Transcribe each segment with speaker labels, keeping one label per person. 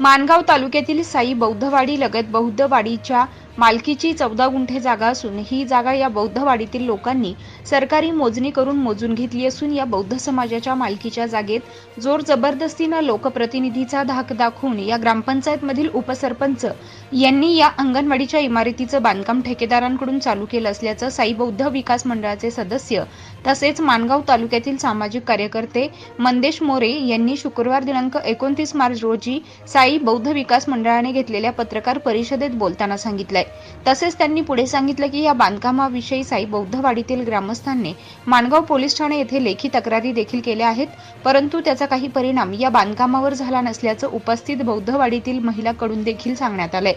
Speaker 1: माणगाव तालुक्यातील साई बौद्धवाडी लगत बौद्धवाडीच्या मालकीची चौदा गुंठे जागा असून ही जागा या बौद्धवाडीतील लोकांनी सरकारी मोजणी करून मोजून घेतली असून या बौद्ध समाजाच्या मालकीच्या जागेत जोर जबरदस्तीनं लोकप्रतिनिधीचा धाक दाखवून या ग्रामपंचायतमधील उपसरपंच यांनी या अंगणवाडीच्या इमारतीचं बांधकाम ठेकेदारांकडून चालू केलं असल्याचं साई बौद्ध विकास मंडळाचे सदस्य तसेच माणगाव तालुक्यातील सामाजिक कार्यकर्ते मंदेश मोरे यांनी शुक्रवार दिनांक एकोणतीस मार्च रोजी साई बौद्ध विकास मंडळाने घेतलेल्या पत्रकार परिषदेत बोलताना सांगितलंय. तसेच त्यांनी पुढे सांगितलं की या बांधकामाविषयी साई बौद्धवाडीतील ग्रामस्थांनी माणगाव पोलीस ठाणे येथे लेखी तक्रारी देखील केल्या आहेत. परंतु त्याचा काही परिणाम या बांधकामावर झाला नसल्याचं उपस्थित बौद्धवाडीतील महिलाकडून देखील सांगण्यात आलंय.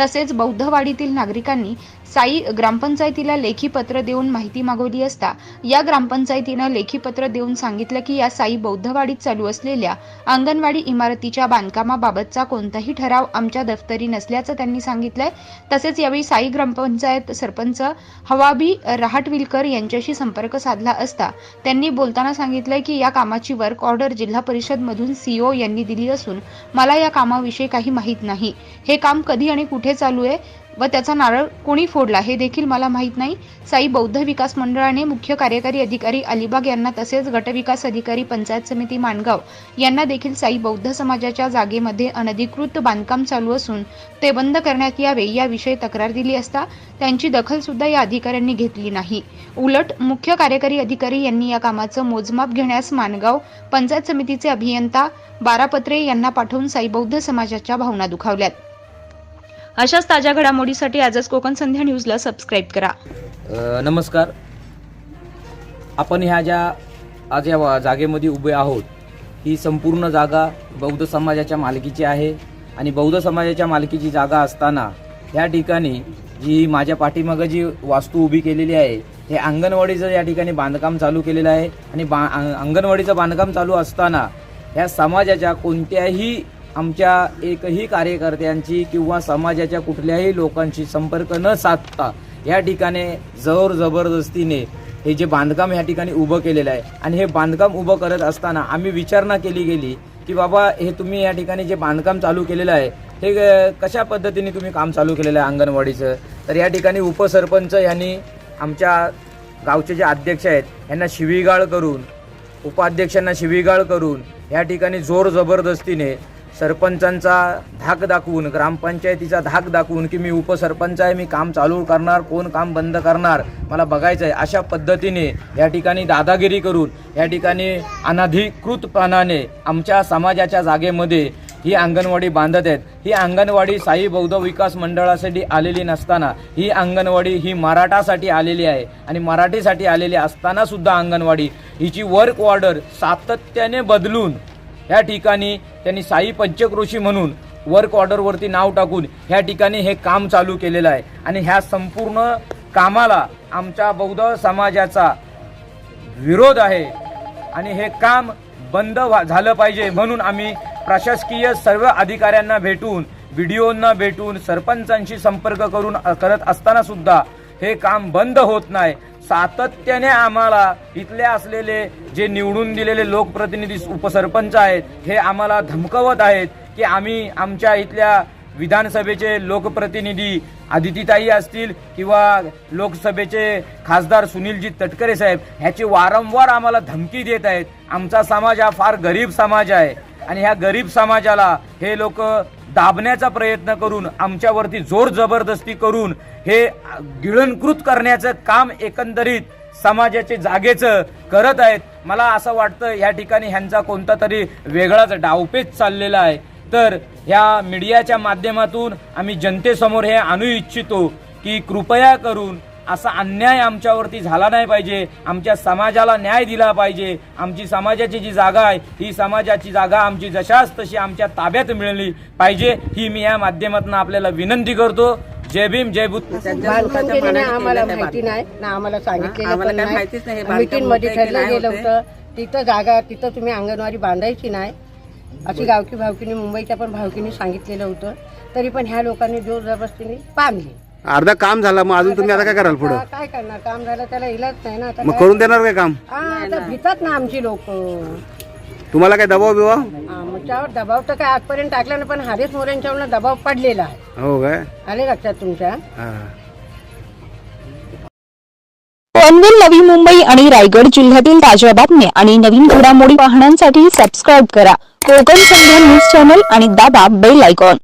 Speaker 1: तसेच बौद्धवाडीतील नागरिकांनी साई ग्रामपंचायतीला लेखी पत्र देऊन माहिती मागवली असता या ग्रामपंचायतीनं लेखी पत्र देऊन सांगितलं की या साई बौद्धवाडीत चालू असलेल्या अंगणवाडी इमारतीच्या बांधकामाबाबतचा कोणताही ठराव आमच्या दफ्तरी नसल्याचं त्यांनी सांगितलंय. तसेच यावेळी साई ग्रामपंचायत सरपंच हवाबी रहाटविलकर यांच्याशी संपर्क साधला असता त्यांनी बोलताना सांगितलंय की या कामाची वर्क ऑर्डर जिल्हा परिषद मधून सीओ यांनी दिली असून मला या कामाविषयी काही माहीत नाही. हे काम कधी आणि कुठे चालू आहे व त्याचा नारळ कोणी फोडला हे देखील मला माहीत नाही. साई बौद्ध विकास मंडळाने मुख्य कार्यकारी अधिकारी अलिबाग यांना तसेच गटविकास अधिकारी पंचायत समिती माणगाव यांना देखील साई बौद्ध समाजाच्या जागेमध्ये अनधिकृत बांधकाम चालू असून ते बंद करण्यात यावे याविषयी तक्रार दिली असता त्यांची दखल सुद्धा या अधिकाऱ्यांनी घेतली नाही. उलट मुख्य कार्यकारी अधिकारी यांनी या कामाचं मोजमाप घेण्यास माणगाव पंचायत समितीचे अभियंता बारापत्रे यांना पाठवून साई बौद्ध समाजाच्या भावना दुखावल्यात. अशाच ताज्या घडामोडीसाठी आजच कोकण संध्या न्यूजला सबस्क्राईब करा.
Speaker 2: नमस्कार. आपण ह्या ज्या आज या जागेमध्ये उभे आहोत ही संपूर्ण जागा बौद्ध समाजाच्या मालकीची आहे आणि बौद्ध समाजाच्या मालकीची जागा असताना या ठिकाणी जी माझ्या पाठीमागं जी वास्तू उभी केलेली आहे हे अंगणवाडीचं या ठिकाणी बांधकाम चालू केलेलं आहे आणि बा अंगणवाडीचं बांधकाम चालू असताना ह्या समाजाच्या कोणत्याही आमच्या एकही कार्यकर्त्यांची किंवा समाजाच्या कुठल्याही लोकांशी संपर्क न साधता या ठिकाणी जोर जबरदस्तीने हे जे बांधकाम या ठिकाणी उभं केलेलं आहे आणि हे बांधकाम उभं करत असताना आम्ही विचारणा केली गेली की बाबा हे तुम्ही या ठिकाणी जे बांधकाम चालू केलेलं आहे हे कशा पद्धतीने तुम्ही काम चालू केलेलं आहे अंगणवाडीचं? तर या ठिकाणी उपसरपंच यांनी आमच्या गावचे जे अध्यक्ष आहेत यांना शिवीगाळ करून उपाध्यक्षांना शिवीगाळ करून या ठिकाणी जोर जबरदस्तीने सरपंचांचा धाक दाखवून ग्रामपंचायतीचा धाक दाखवून की मी उपसरपंच आहे मी काम चालू करणार कोण काम बंद करणार मला बघायचं आहे अशा पद्धतीने या ठिकाणी दादागिरी करून या ठिकाणी अनाधिकृतपणाने आमच्या समाजाच्या जागेमध्ये ही अंगणवाडी बांधत आहेत. ही अंगणवाडी साई बौद्ध विकास मंडळासाठी आलेली नसताना ही अंगणवाडी ही मराठासाठी आलेली आहे आणि मराठीसाठी आलेली असताना सुद्धा अंगणवाडी हिची वर्क ऑर्डर सातत्याने बदलून या ठिकाणी त्यांनी साई पंचक्रोशी म्हणून वर्क ऑर्डरवरती नाव टाकून ह्या ठिकाणी हे काम चालू केलेलं आहे. आणि ह्या संपूर्ण कामाला आमच्या बौद्ध समाजाचा विरोध आहे. आणि हे काम बंद व्हा- झालं पाहिजे म्हणून आम्ही प्रशासकीय सर्व अधिकाऱ्यांना भेटून व्हिडिओंना भेटून सरपंचांशी संपर्क करून करत असताना सुद्धा हे काम बंद होत नाही. सातत्याने आम्हाला इथले असलेले जे निवडून दिलेले लोकप्रतिनिधी उपसरपंच आहेत हे आम्हाला धमकवत आहेत की आम्ही आमच्या इथल्या विधानसभेचे लोकप्रतिनिधी आदितीताई असतील किंवा लोकसभेचे खासदार सुनीलजी तटकरे साहेब ह्याची वारंवार आम्हाला धमकी देत आहेत. आमचा समाज हा फार गरीब समाज आहे. आणि ह्या गरीब समाजाला हे लोक दाबण्याचा प्रयत्न करून आमच्यावरती जोर जबरदस्ती करून हे गिळणकृत करण्याचं काम एकंदरीत समाजाचे जागेचं करत आहेत. मला असं वाटतं या ठिकाणी ह्यांचा कोणता तरी वेगळाच डावपेच चाललेला आहे. तर ह्या मीडियाच्या माध्यमातून आम्ही जनतेसमोर हे आणू इच्छितो की कृपया करून असा अन्याय आमच्यावरती झाला नाही पाहिजे. आमच्या समाजाला न्याय दिला पाहिजे. आमची समाजाची जी जागा आहे ही समाजाची जागा आमची जशाच तशी आमच्या ताब्यात मिळाली पाहिजे. ही मी या माध्यमातून आपल्याला विनंती करतो. जय भीम जय
Speaker 3: नाही आम्हाला माहिती नाही. ना आम्हाला सांगितलेलं
Speaker 4: मीटिंगमध्ये
Speaker 3: ठरलं गेलं. होतं. तिथं जागा तिथं तुम्ही अंगणवाडी बांधायची नाही. अशी गावकी भावकीने मुंबईच्या पण भावकीने सांगितलेलं होतं. तरी पण ह्या लोकांनी जोर जबरदस्तीने बांधली
Speaker 5: अर्धा काम झालं मग अजून तुम्ही आता काय कराल पुढं?
Speaker 3: काय करणार? काम झालं त्याला इलाज नाही ना आता
Speaker 5: मग
Speaker 3: काय-
Speaker 5: करून देणार काय काम?
Speaker 3: हा आता भितात ना आमची लोक.
Speaker 5: तुम्हाला काय दबाव बिबाव?
Speaker 3: आमच्यावर दबाव तर काय आजपर्यंत टाकला नाही पण हरेश मोऱ्यांच्यावर दबाव पडलेला आहे.
Speaker 5: हो काय
Speaker 3: आले लक्षात तुमच्या?
Speaker 5: हा.
Speaker 4: पनवेल नवी मुंबई आणि रायगड जिल्ह्यातील ताज्या बातम्या आणि नवीन घडामोडी पाहण्यासाठी सबस्क्राईब करा. कोकण संध्या न्यूज चॅनल आणि दाबा बेल आयकॉन